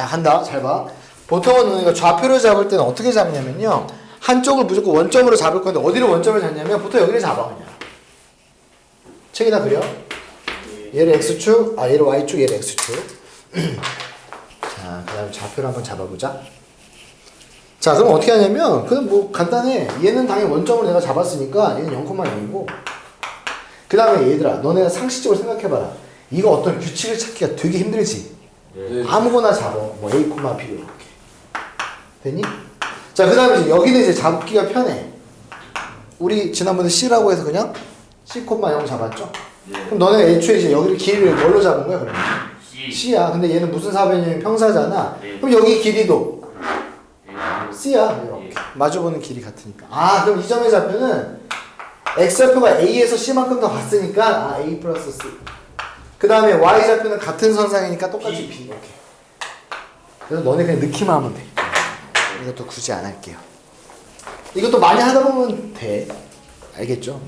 자, 한다. 잘 봐. 보통은 우리가 좌표를 잡을 때는 어떻게 잡냐면요. 한쪽을 무조건 원점으로 잡을 건데 어디를 원점을 잡냐면 보통 여기를 잡아 그냥. 책이나 그려. 얘를 x축, 아 얘를 y축, 얘를 x축. 자, 그다음에 좌표를 한번 잡아보자. 자, 그럼 어떻게 하냐면 그냥 뭐 간단해. 얘는 당연히 원점으로 내가 잡았으니까 얘는 0,0이고. 그다음에 얘들아, 너네가 상식적으로 생각해봐라. 이거 어떤 규칙을 찾기가 되게 힘들지. 네. 아무거나 잡아. 뭐 A, B 이렇게. 됐니? 자, 그 다음에 여기는 이제 잡기가 편해. 우리 지난번에 C라고 해서 그냥 C,0 잡았죠? 네. 그럼 너네 애초에 이제 여기를 길이를 뭘로 잡은 거야, 그러면? C. C야. 근데 얘는 무슨 사변이냐면 평사잖아. 네. 그럼 여기 길이도 네. C야. 이렇게. 마주보는 길이 같으니까. 아, 그럼 이 점의 좌표는 X좌표가 A에서 C만큼 더 갔으니까 아, A 플러스 C. 그 다음에 Y좌표는 같은 선상이니까 똑같이 B. 이렇게. 그래서 너네 그냥 넣기만 하면 돼. 이것도 굳이 안 할게요. 이것도 많이 하다 보면 돼. 알겠죠?